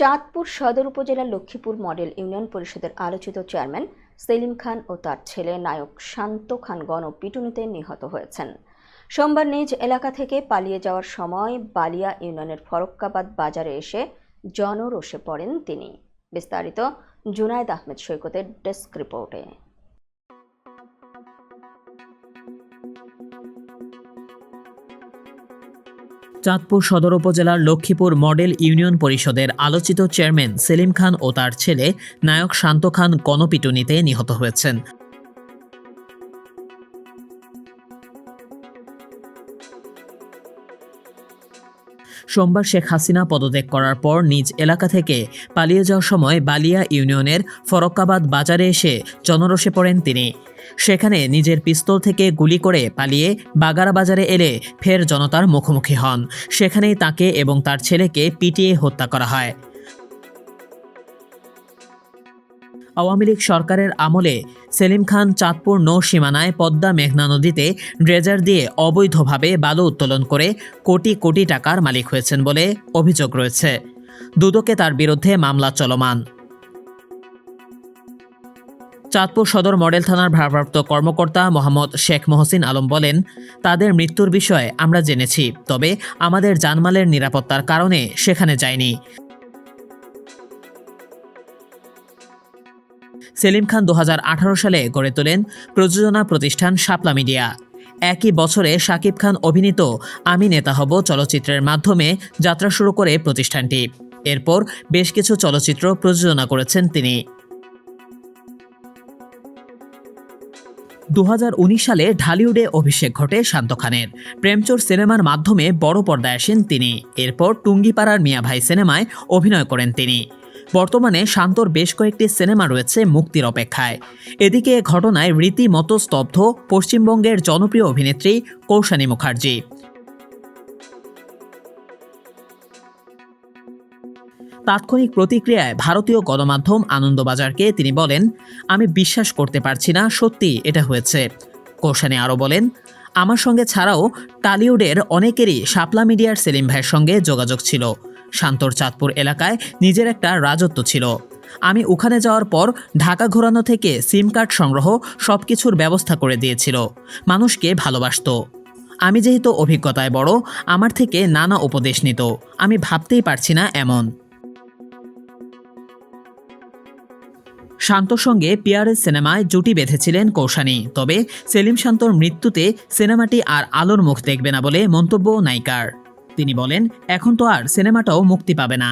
চাঁদপুর সদর উপজেলার Lakshmipur model union পরিষদের আলোচিত চেয়ারম্যান সেলিম খান ও তার ছেলে নায়ক শান্ত খান গণপিটুনিতে নিহত হয়েছেন। সোমবার নিজ এলাকা থেকে পালিয়ে যাওয়ার সময় বালিয়া ইউনিয়নের ফরক্কাবাদ বাজারে এসে জনরোষে পড়েন তিনি। বিস্তারিত জুনায়দ আহমেদ সৈকতের ডেস্ক রিপোর্টে। চাঁদপুর সদর উপজেলার লক্ষ্মীপুর মডেল ইউনিয়ন পরিষদের আলোচিত চেয়ারম্যান সেলিম খান ও তার ছেলে নায়ক শান্ত খান গণপিটুনিতে নিহত হয়েছেন। সোমবার শেখ হাসিনা পদত্যাগ করার পর নিজ এলাকা থেকে পালিয়ে যাওয়ার সময় বালিয়া ইউনিয়নের ফরক্কাবাদ বাজারে এসে জনরসে পড়েন তিনি। সেখানে নিজের পিস্তল থেকে গুলি করে পালিয়ে বাগারা বাজারে এলে ফের জনতার মুখোমুখি হন। সেখানেই তাকে এবং তার ছেলেকে পিটিয়ে হত্যা করা হয়। আওয়ামী লীগ সরকারের আমলে সেলিম খান চাঁদপুর নৌ সীমানায় পদ্মা মেঘনা নদীতে ড্রেজার দিয়ে অবৈধভাবে বালু উত্তোলন করে কোটি কোটি টাকার মালিক হয়েছেন বলে অভিযোগ রয়েছে। দুদকে তার বিরুদ্ধে মামলা চলমান। চাঁদপুর সদর মডেল থানার ভারপ্রাপ্ত কর্মকর্তা মোহাম্মদ শেখ মহসিন আলম বলেন, তাদের মৃত্যুর বিষয়ে আমরা জেনেছি, তবে আমাদের জানমালের নিরাপত্তার কারণে সেখানে যায়নি। সেলিম খান দু হাজার আঠারো সালে গড়ে তোলেন প্রযোজনা প্রতিষ্ঠান শাপলা মিডিয়া। একই বছরে শাকিব খান অভিনীত আমি নেতা হব চলচ্চিত্রের মাধ্যমে যাত্রা শুরু করে প্রতিষ্ঠানটি। এরপর বেশ কিছু চলচ্চিত্র প্রযোজনা করেছেন তিনি। দু হাজার উনিশ সালে ঢালিউডে অভিষেক ঘটে শান্ত খানের। প্রেমচোর সিনেমার মাধ্যমে বড় পর্দায় আসেন তিনি। এরপর টুঙ্গিপাড়ার মিয়া ভাই সিনেমায় অভিনয় করেন তিনি। বর্তমানে শান্তর বেশ কয়েকটি সিনেমা রয়েছে মুক্তির অপেক্ষায়। এদিকে ঘটনায় রীতিমতো স্তব্ধ পশ্চিমবঙ্গের জনপ্রিয় অভিনেত্রী কৌশানী মুখার্জি। তাৎক্ষণিক প্রতিক্রিয়ায় ভারতীয় গণমাধ্যম আনন্দবাজারকে তিনি বলেন, আমি বিশ্বাস করতে পারছি না, সত্যি এটা হয়েছে। কৌশানী আরও বলেন, আমার সঙ্গে ছাড়াও টালিউডের অনেকেরই শাপলা মিডিয়ার সেলিম ভাইয়ের সঙ্গে যোগাযোগ ছিল। শান্তর চাঁদপুর এলাকায় নিজের একটা রাজত্ব ছিল। আমি ওখানে যাওয়ার পর ঢাকা ঘোরানো থেকে সিম কার্ড সংগ্রহ সব কিছুর ব্যবস্থা করে দিয়েছিল। মানুষকে ভালোবাসতো। আমি যেহেতু অভিজ্ঞতায় বড়, আমার থেকে নানা উপদেশ নিত। আমি ভাবতেই পারছি না এমন। শান্তর সঙ্গে পিয়ারের সিনেমায় জুটি বেঁধেছিলেন কৌশানী, তবে সেলিম শান্তর মৃত্যুতে সিনেমাটি আর আলোর মুখ দেখবে না বলে মন্তব্য নায়িকার। তিনি বলেন এখন তো আর সিনেমাটাও মুক্তি পাবে না।